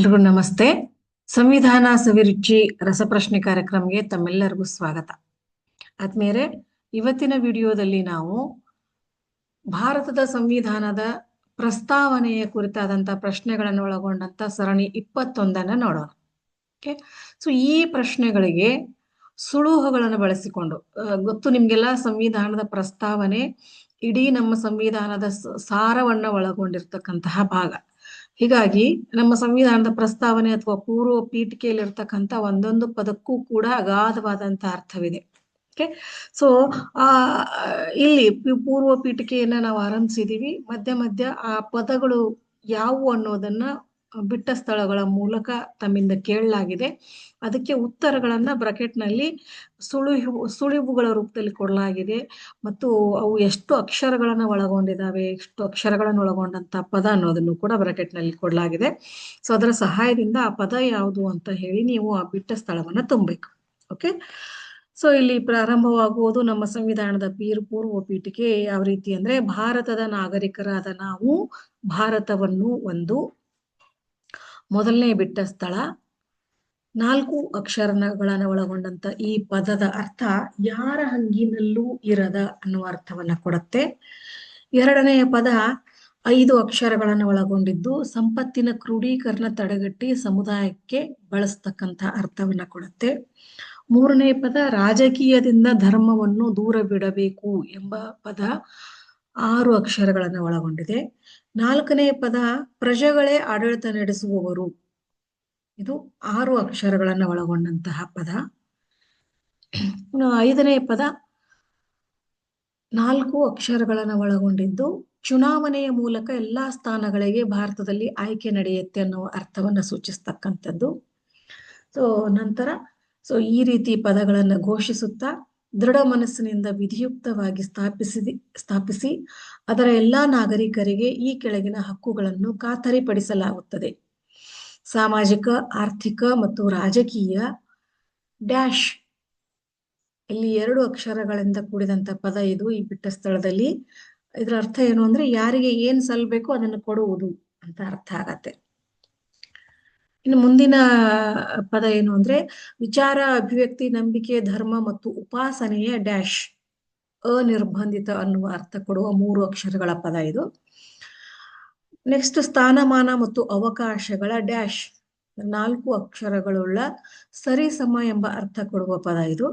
ಎಲ್ರಿಗೂ ನಮಸ್ತೆ. ಸಂವಿಧಾನ ಸವಿರುಚಿ ರಸಪ್ರಶ್ನೆ ಕಾರ್ಯಕ್ರಮಕ್ಕೆ ತಮ್ಮೆಲ್ಲರಿಗೂ ಸ್ವಾಗತ. ಆದ್ಮೇಲೆ ಇವತ್ತಿನ ವಿಡಿಯೋದಲ್ಲಿ ನಾವು ಭಾರತದ ಸಂವಿಧಾನದ ಪ್ರಸ್ತಾವನೆಯ ಕುರಿತಾದಂತ ಪ್ರಶ್ನೆಗಳನ್ನು ಒಳಗೊಂಡಂತ ಸರಣಿ ಇಪ್ಪತ್ತೊಂದನ್ನು ನೋಡೋಣ. ಓಕೆ ಸೊ ಈ ಪ್ರಶ್ನೆಗಳಿಗೆ ಸುಳುಹುಗಳನ್ನು ಬಳಸಿಕೊಂಡು ಗೊತ್ತು ನಿಮ್ಗೆಲ್ಲ ಸಂವಿಧಾನದ ಪ್ರಸ್ತಾವನೆ ಇಡೀ ನಮ್ಮ ಸಂವಿಧಾನದ ಸಾರವನ್ನ ಒಳಗೊಂಡಿರ್ತಕ್ಕಂತಹ ಭಾಗ. ಹೀಗಾಗಿ ನಮ್ಮ ಸಂವಿಧಾನದ ಪ್ರಸ್ತಾವನೆ ಅಥವಾ ಪೂರ್ವ ಪೀಠಿಕೆಯಲ್ಲಿರ್ತಕ್ಕಂಥ ಒಂದೊಂದು ಪದಕ್ಕೂ ಕೂಡ ಅಗಾಧವಾದಂತ ಅರ್ಥವಿದೆ. ಓಕೆ ಸೊ ಆ, ಇಲ್ಲಿ ಪೂರ್ವ ಪೀಠಿಕೆಯನ್ನ ನಾವು ಆರಂಭಿಸಿದೀವಿ. ಮಧ್ಯ ಮಧ್ಯ ಆ ಪದಗಳು ಯಾವುವು ಅನ್ನೋದನ್ನ ಬಿಟ್ಟ ಸ್ಥಳಗಳ ಮೂಲಕ ತಮ್ಮಿಂದ ಕೇಳಲಾಗಿದೆ. ಅದಕ್ಕೆ ಉತ್ತರಗಳನ್ನ ಬ್ರಕೆಟ್ನಲ್ಲಿ ಸುಳಿವು ಸುಳಿವುಗಳ ರೂಪದಲ್ಲಿ ಕೊಡಲಾಗಿದೆ. ಮತ್ತು ಅವು ಎಷ್ಟು ಅಕ್ಷರಗಳನ್ನು ಒಳಗೊಂಡಿದ್ದಾವೆ, ಎಷ್ಟು ಅಕ್ಷರಗಳನ್ನು ಒಳಗೊಂಡಂತ ಪದ ಅನ್ನೋದನ್ನು ಕೂಡ ಬ್ರಕೆಟ್ನಲ್ಲಿ ಕೊಡಲಾಗಿದೆ. ಸೊ, ಅದರ ಸಹಾಯದಿಂದ ಆ ಪದ ಯಾವುದು ಅಂತ ಹೇಳಿ ನೀವು ಆ ಬಿಟ್ಟ ಸ್ಥಳವನ್ನ ತುಂಬಬೇಕು. ಓಕೆ? ಸೊ, ಇಲ್ಲಿ ಪ್ರಾರಂಭವಾಗುವುದು ನಮ್ಮ ಸಂವಿಧಾನದ ಪೀರ್ ಪೂರ್ವ ಪೀಠಿಕೆ ಯಾವ ರೀತಿ ಅಂದ್ರೆ, ಭಾರತದ ನಾಗರಿಕರಾದ ನಾವು ಭಾರತವನ್ನು ಒಂದು ಮೊದಲನೇ ಬಿಟ್ಟ ಸ್ಥಳ. ನಾಲ್ಕು ಅಕ್ಷರಗಳನ್ನ ಒಳಗೊಂಡಂತ ಈ ಪದದ ಅರ್ಥ ಯಾರ ಹಂಗಿನಲ್ಲೂ ಇರದ ಅನ್ನುವ ಅರ್ಥವನ್ನ ಕೊಡತ್ತೆ. ಎರಡನೆಯ ಪದ ಐದು ಅಕ್ಷರಗಳನ್ನು ಒಳಗೊಂಡಿದ್ದು ಸಂಪತ್ತಿನ ಕ್ರೋಢೀಕರಣ ತಡೆಗಟ್ಟಿ ಸಮುದಾಯಕ್ಕೆ ಬಳಸ್ತಕ್ಕಂಥ ಅರ್ಥವನ್ನ ಕೊಡುತ್ತೆ. ಮೂರನೇ ಪದ ರಾಜಕೀಯದಿಂದ ಧರ್ಮವನ್ನು ದೂರ ಬಿಡಬೇಕು ಎಂಬ ಪದ ಆರು ಅಕ್ಷರಗಳನ್ನು ಒಳಗೊಂಡಿದೆ. ನಾಲ್ಕನೇ ಪದ ಪ್ರಜೆಗಳೇ ಆಡಳಿತ ನಡೆಸುವವರು. ಇದು ಆರು ಅಕ್ಷರಗಳನ್ನು ಒಳಗೊಂಡಂತಹ ಪದ. ಐದನೇ ಪದ ನಾಲ್ಕು ಅಕ್ಷರಗಳನ್ನು ಒಳಗೊಂಡಿದ್ದು ಚುನಾವಣೆಯ ಮೂಲಕ ಎಲ್ಲಾ ಸ್ಥಾನಗಳಿಗೆ ಭಾರತದಲ್ಲಿ ಆಯ್ಕೆ ನಡೆಯುತ್ತೆ ಅನ್ನೋ ಅರ್ಥವನ್ನ ಸೂಚಿಸ್ತಕ್ಕಂಥದ್ದು. ಸೊ ನಂತರ ಸೊ ಈ ರೀತಿ ಪದಗಳನ್ನು ಘೋಷಿಸುತ್ತಾ ದೃಢ ಮನಸ್ಸಿನಿಂದ ವಿಧಿಯುಕ್ತವಾಗಿ ಸ್ಥಾಪಿಸಿ ಸ್ಥಾಪಿಸಿ ಅದರ ಎಲ್ಲಾ ನಾಗರಿಕರಿಗೆ ಈ ಕೆಳಗಿನ ಹಕ್ಕುಗಳನ್ನು ಖಾತರಿಪಡಿಸಲಾಗುತ್ತದೆ. ಸಾಮಾಜಿಕ, ಆರ್ಥಿಕ ಮತ್ತು ರಾಜಕೀಯ ಡ್ಯಾಶ್ ಇಲ್ಲಿ ಎರಡು ಅಕ್ಷರಗಳಿಂದ ಕೂಡಿದಂತ ಪದ ಇದು ಈ ಬಿಟ್ಟ ಸ್ಥಳದಲ್ಲಿ. ಇದರ ಅರ್ಥ ಏನು ಅಂದ್ರೆ ಯಾರಿಗೆ ಏನ್ ಸಲ್ಬೇಕು ಅದನ್ನು ಕೊಡುವುದು ಅಂತ ಅರ್ಥ ಆಗತ್ತೆ. ಇನ್ನು ಮುಂದಿನ ಪದ ಏನು ಅಂದ್ರೆ ವಿಚಾರ, ಅಭಿವ್ಯಕ್ತಿ, ನಂಬಿಕೆ, ಧರ್ಮ ಮತ್ತು ಉಪಾಸನೆಯ ಡ್ಯಾಶ್, ಅನಿರ್ಬಂಧಿತ ಅನ್ನುವ ಅರ್ಥ ಕೊಡುವ ಮೂರು ಅಕ್ಷರಗಳ ಪದ ಇದು. ನೆಕ್ಸ್ಟ್ ಸ್ಥಾನಮಾನ ಮತ್ತು ಅವಕಾಶಗಳ ಡ್ಯಾಶ್, ನಾಲ್ಕು ಅಕ್ಷರಗಳುಳ್ಳ ಸರಿಸಮ ಎಂಬ ಅರ್ಥ ಕೊಡುವ ಪದ ಇದು.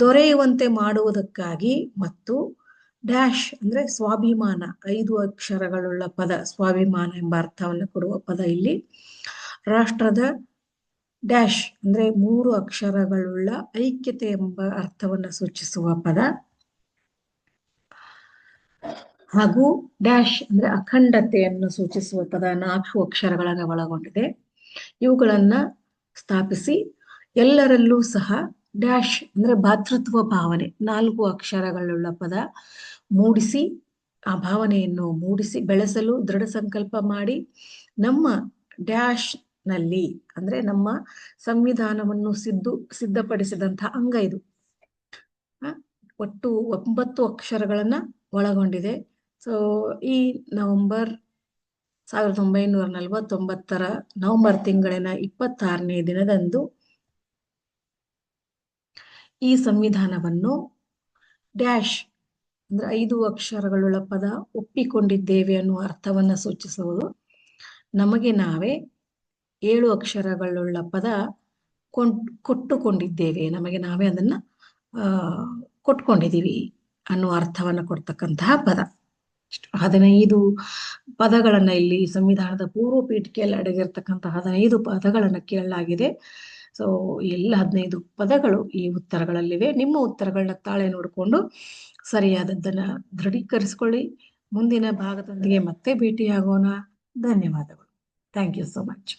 ದೊರೆಯುವಂತೆ ಮಾಡುವುದಕ್ಕಾಗಿ ಮತ್ತು ಡ್ಯಾಶ್ ಅಂದ್ರೆ ಸ್ವಾಭಿಮಾನ, ಐದು ಅಕ್ಷರಗಳುಳ್ಳ ಪದ, ಸ್ವಾಭಿಮಾನ ಎಂಬ ಅರ್ಥವನ್ನು ಕೊಡುವ ಪದ ಇಲ್ಲಿ. ರಾಷ್ಟ್ರದ ಡ್ಯಾಶ್ ಅಂದ್ರೆ ಮೂರು ಅಕ್ಷರಗಳುಳ್ಳ ಐಕ್ಯತೆ ಎಂಬ ಅರ್ಥವನ್ನ ಸೂಚಿಸುವ ಪದ. ಹಾಗೂ ಡ್ಯಾಶ್ ಅಂದ್ರೆ ಅಖಂಡತೆಯನ್ನು ಸೂಚಿಸುವ ಪದ ನಾಲ್ಕು ಅಕ್ಷರಗಳನ್ನು ಒಳಗೊಂಡಿದೆ. ಇವುಗಳನ್ನ ಸ್ಥಾಪಿಸಿ ಎಲ್ಲರಲ್ಲೂ ಸಹ ಡ್ಯಾಶ್ ಅಂದ್ರೆ ಭಾತೃತ್ವ ಭಾವನೆ, ನಾಲ್ಕು ಅಕ್ಷರಗಳುಳ್ಳ ಪದ ಮೂಡಿಸಿ, ಆ ಭಾವನೆಯನ್ನು ಮೂಡಿಸಿ, ಬೆಳೆಸಲು ದೃಢ ಸಂಕಲ್ಪ ಮಾಡಿ ನಮ್ಮ ಡ್ಯಾಶ್ ನಲ್ಲಿ ಅಂದ್ರೆ ನಮ್ಮ ಸಂವಿಧಾನವನ್ನು ಸಿದ್ದು ಸಿದ್ಧಪಡಿಸಿದಂತಹ ಅಂಗ ಇದು. ಒಟ್ಟು ಒಂಬತ್ತು ಅಕ್ಷರಗಳನ್ನ ಒಳಗೊಂಡಿದೆ. ಸೊ ಈ ನವೆಂಬರ್ ಸಾವಿರದ ಒಂಬೈನೂರ ನಲವತ್ತೊಂಬತ್ತರ ನವೆಂಬರ್ ತಿಂಗಳಿನ ಇಪ್ಪತ್ತಾರನೇ ದಿನದಂದು ಈ ಸಂವಿಧಾನವನ್ನು ಡ್ಯಾಶ್ ಅಂದ್ರೆ ಐದು ಅಕ್ಷರಗಳುಳ್ಳ ಪದ ಒಪ್ಪಿಕೊಂಡಿದ್ದೇವೆ ಅನ್ನುವ ಅರ್ಥವನ್ನ ಸೂಚಿಸುವುದು. ನಮಗೆ ನಾವೇ ಏಳು ಅಕ್ಷರಗಳುಳ್ಳ ಪದ ಕೊಂಡ್, ಕೊಟ್ಟುಕೊಂಡಿದ್ದೇವೆ. ನಮಗೆ ನಾವೇ ಅದನ್ನ ಕೊಟ್ಕೊಂಡಿದ್ದೀವಿ ಅನ್ನುವ ಅರ್ಥವನ್ನು ಕೊಡ್ತಕ್ಕಂತಹ ಪದ. ಹದಿನೈದು ಪದಗಳನ್ನ ಇಲ್ಲಿ ಸಂವಿಧಾನದ ಪೂರ್ವ ಪೀಠಿಕೆಯಲ್ಲಿ ಅಡಗಿರ್ತಕ್ಕಂತಹ ಹದಿನೈದು ಪದಗಳನ್ನ ಕೇಳಲಾಗಿದೆ. ಸೊ ಎಲ್ಲ ಹದಿನೈದು ಪದಗಳು ಈ ಉತ್ತರಗಳಲ್ಲಿವೆ. ನಿಮ್ಮ ಉತ್ತರಗಳನ್ನ ತಾಳೆ ನೋಡಿಕೊಂಡು ಸರಿಯಾದದ್ದನ್ನ ದೃಢೀಕರಿಸಿಕೊಳ್ಳಿ. ಮುಂದಿನ ಭಾಗದೊಂದಿಗೆ ಮತ್ತೆ ಭೇಟಿಯಾಗೋಣ. ಧನ್ಯವಾದಗಳು. Thank you so much